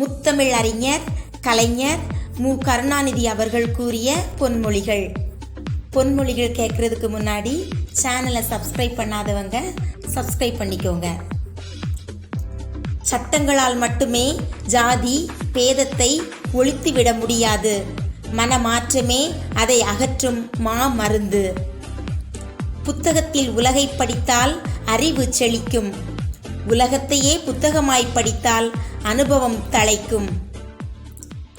முத்தமிழ் அறிஞர் கலைஞர் மு. கருணாநிதி அவர்கள் கூறிய பொன்மொழிகள். பொன்மொழிகள் கேட்குறதுக்கு முன்னாடி சேனலை சப்ஸ்கிரைப் பண்ணாதவங்க சப்ஸ்கிரைப் பண்ணிக்கோங்க. சட்டங்களால் மட்டுமே ஜாதி பேதத்தை ஒழித்துவிட முடியாது. மனமாற்றமே அதை அகற்றும் மா மருந்து. புத்தகத்தில் உலகை படித்தால் அறிவு செழிக்கும். உலகத்தையே புத்தகமாய் படித்தால் அனுபவம் தழைக்கும்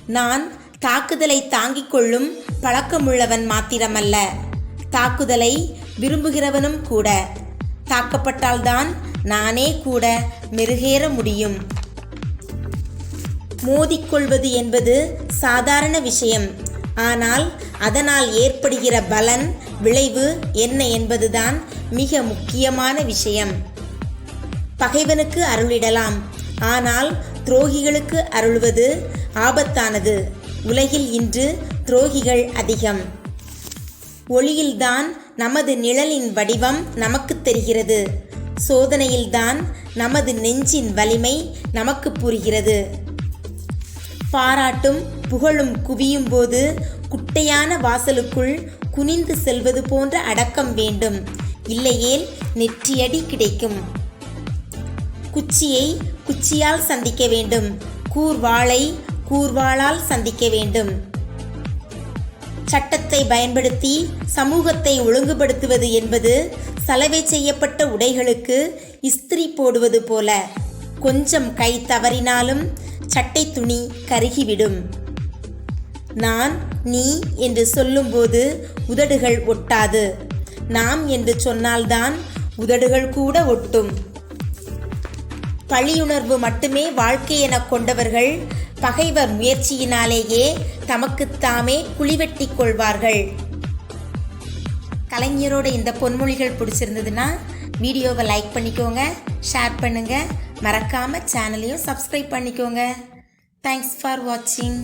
நான் தாக்குதலை தாங்கிக் கொள்ளும் பழக்கமுள்ளவன் மாத்திரமல்ல. தாக்குதலை விரும்புகிறவனும் கூட. தாக்கப்பட்டால்தான் நானே கூட மெருகேற முடியும். மோதிக்கொள்வது என்பது சாதாரண விஷயம். ஆனால் அதனால் ஏற்படுகிற பலன் விளைவு என்ன என்பதுதான் மிக முக்கியமான விஷயம். பகைவனுக்கு அருளிடலாம். ஆனால் துரோகிகளுக்கு அருள்வது ஆபத்தானது. உலகில் இன்று துரோகிகள் அதிகம். ஒளியில்தான் நமது நிழலின் வடிவம் நமக்கு தெரிகிறது. சோதனையில்தான் நமது நெஞ்சின் வலிமை நமக்கு புரிகிறது. பாராட்டும் புகழும் குவியும் போது குட்டையான வாசலுக்குள் குனிந்து செல்வது போன்ற அடக்கம் வேண்டும். இல்லையேல் நெற்றியடி கிடைக்கும். குச்சியை குச்சியால் சந்திக்க வேண்டும். கூர்வாளை கூர்வாளால் சந்திக்க வேண்டும். சட்டத்தை பயன்படுத்தி சமூகத்தை ஒழுங்குபடுத்துவது என்பது சலவை செய்யப்பட்ட உடைகளுக்கு இஸ்திரி போடுவது போல. கொஞ்சம் கை தவறினாலும் சட்டை துணி கருகிவிடும். நான் நீ என்று சொல்லும்போது உதடுகள் ஒட்டாது. நாம் என்று சொன்னால்தான் உதடுகள் கூட ஒட்டும். பழியுணர்வு மட்டுமே வாழ்க்கை என கொண்டவர்கள் பகைவர் முயற்சியினாலேயே தமக்குத்தாமே குழிவெட்டி கொள்வார்கள். கலைஞரோட இந்த பொன்மொழிகள் பிடிச்சிருந்ததுன்னா வீடியோவை லைக் பண்ணிக்கோங்க ஷேர் பண்ணுங்கள் மறக்காமல் சேனலையும் சப்ஸ்கிரைப் பண்ணிக்கோங்க. தேங்க்ஸ் ஃபார் வாட்சிங்